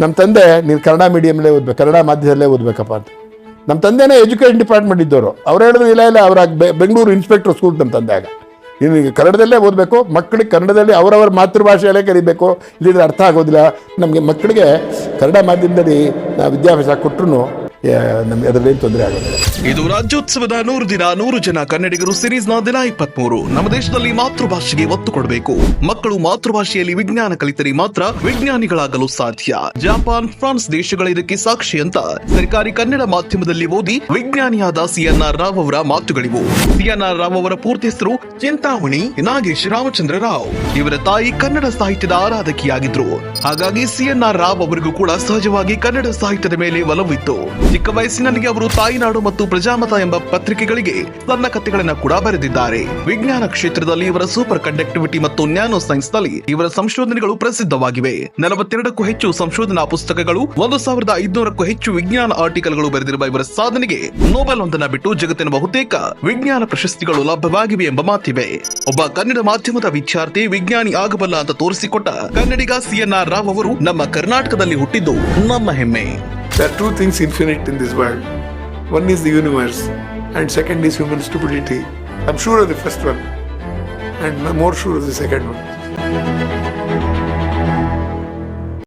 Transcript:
ನಮ್ಮ ತಂದೆ, ನೀನು ಕನ್ನಡ ಮೀಡಿಯಮ್ಲೇ ಓದ್ಬೇಕು, ಕನ್ನಡ ಮಾಧ್ಯಮದಲ್ಲೇ ಓದಬೇಕಪ್ಪ ಅಂತ. ನಮ್ಮ ತಂದೆನೇ ಎಜುಕೇಷನ್ ಡಿಪಾರ್ಟ್ಮೆಂಟ್ ಇದ್ದವರು ಅವ್ರು ಹೇಳಿದ್ರು, ಇಲ್ಲ ಇಲ್ಲ ಅವ್ರಾಗ ಬೆಂಗಳೂರು ಇನ್ಸ್ಪೆಕ್ಟರ್ ಸ್ಕೂಲ್ ನಮ್ಮ ತಂದೆ ಆಗ. ನೀನು ಕನ್ನಡದಲ್ಲೇ ಓದಬೇಕು, ಮಕ್ಕಳಿಗೆ ಕನ್ನಡದಲ್ಲಿ ಅವರವರ ಮಾತೃಭಾಷೆಯಲ್ಲೇ ಕರಿಬೇಕು ಇಲ್ಲಿದ್ರೆ ಅರ್ಥ ಆಗೋದಿಲ್ಲ. ನಮಗೆ ಮಕ್ಕಳಿಗೆ ಕನ್ನಡ ಮಾಧ್ಯಮದಲ್ಲಿ ನಾವು ವಿದ್ಯಾಭ್ಯಾಸ ಕೊಟ್ಟರು ನಮಗೆ ಅದರಲ್ಲಿ ಏನು ತೊಂದರೆ ಆಗೋದಿಲ್ಲ. ಇದು ರಾಜ್ಯೋತ್ಸವದ ನೂರು ದಿನ, ನೂರು ಜನ ಕನ್ನಡಿಗರು ಸಿರೀಸ್ನ ದಿನ ಇಪ್ಪತ್ಮೂರು. ನಮ್ಮ ದೇಶದಲ್ಲಿ ಮಾತೃಭಾಷೆಗೆ ಒತ್ತು ಕೊಡಬೇಕು. ಮಕ್ಕಳು ಮಾತೃಭಾಷೆಯಲ್ಲಿ ವಿಜ್ಞಾನ ಕಲಿತರೆ ಮಾತ್ರ ವಿಜ್ಞಾನಿಗಳಾಗಲು ಸಾಧ್ಯ. ಜಪಾನ್, ಫ್ರಾನ್ಸ್ ದೇಶಗಳ ಇದಕ್ಕೆ ಸಾಕ್ಷಿ ಅಂತ ಸರ್ಕಾರಿ ಕನ್ನಡ ಮಾಧ್ಯಮದಲ್ಲಿ ಓದಿ ವಿಜ್ಞಾನಿಯಾದ ಸಿಎನ್ಆರ್ ರಾವ್ ಅವರ ಮಾತುಗಳಿವು. ಸಿಎನ್ಆರ್ ರಾವ್ ಅವರ ಪೂರ್ತಿ ಹೆಸರು ಚಿಂತಾಮಣಿ ನಾಗೇಶ್ ರಾಮಚಂದ್ರ ರಾವ್. ಇವರ ತಾಯಿ ಕನ್ನಡ ಸಾಹಿತ್ಯದ ಆರಾಧಕಿಯಾಗಿದ್ರು. ಹಾಗಾಗಿ ಸಿಎನ್ಆರ್ ರಾವ್ ಅವರಿಗೂ ಕೂಡ ಸಹಜವಾಗಿ ಕನ್ನಡ ಸಾಹಿತ್ಯದ ಮೇಲೆ ಒಲವಿತ್ತು. ಚಿಕ್ಕ ವಯಸ್ಸಿನಲ್ಲಿ ಅವರು ತಾಯಿನಾಡು ಮತ್ತು ಪ್ರಜಾಮತ ಎಂಬ ಪತ್ರಿಕೆಗಳಿಗೆ ತನ್ನ ಕಥೆಗಳನ್ನು ಕೂಡ ಬರೆದಿದ್ದಾರೆ. ವಿಜ್ಞಾನ ಕ್ಷೇತ್ರದಲ್ಲಿ ಇವರ ಸೂಪರ್ ಕಂಡಕ್ಟಿವಿಟಿ ಮತ್ತು ನ್ಯಾನೋ ಸೈನ್ಸ್ನಲ್ಲಿ ಇವರ ಸಂಶೋಧನೆಗಳು ಪ್ರಸಿದ್ಧವಾಗಿವೆ. ನಲವತ್ತೆರಡಕ್ಕೂ ಹೆಚ್ಚು ಸಂಶೋಧನಾ ಪುಸ್ತಕಗಳು, ಒಂದು ಸಾವಿರದ ಐದುನೂರಕ್ಕೂ ಹೆಚ್ಚು ವಿಜ್ಞಾನ ಆರ್ಟಿಕಲ್ಗಳು ಬರೆದಿರುವ ಇವರ ಸಾಧನೆಗೆ ನೋಬೆಲ್ ಒಂದನ್ನ ಬಿಟ್ಟು ಜಗತ್ತಿನ ಬಹುತೇಕ ವಿಜ್ಞಾನ ಪ್ರಶಸ್ತಿಗಳು ಲಭ್ಯವಾಗಿವೆ ಎಂಬ ಮಾತಿವೆ ಒಬ್ಬ ಕನ್ನಡ ಮಾಧ್ಯಮದ ವಿದ್ಯಾರ್ಥಿ ವಿಜ್ಞಾನಿ ಆಗಬಲ್ಲ ಅಂತ ತೋರಿಸಿಕೊಟ್ಟ ಕನ್ನಡಿಗ ಸಿಎನ್ಆರ್ ರಾವ್ ಅವರು ನಮ್ಮ ಕರ್ನಾಟಕದಲ್ಲಿ ಹುಟ್ಟಿದ್ದು ನಮ್ಮ ಹೆಮ್ಮೆ. There are two things infinite in this world. One is the universe, and second is human stupidity. I'm sure of the first one, and more sure of the second one.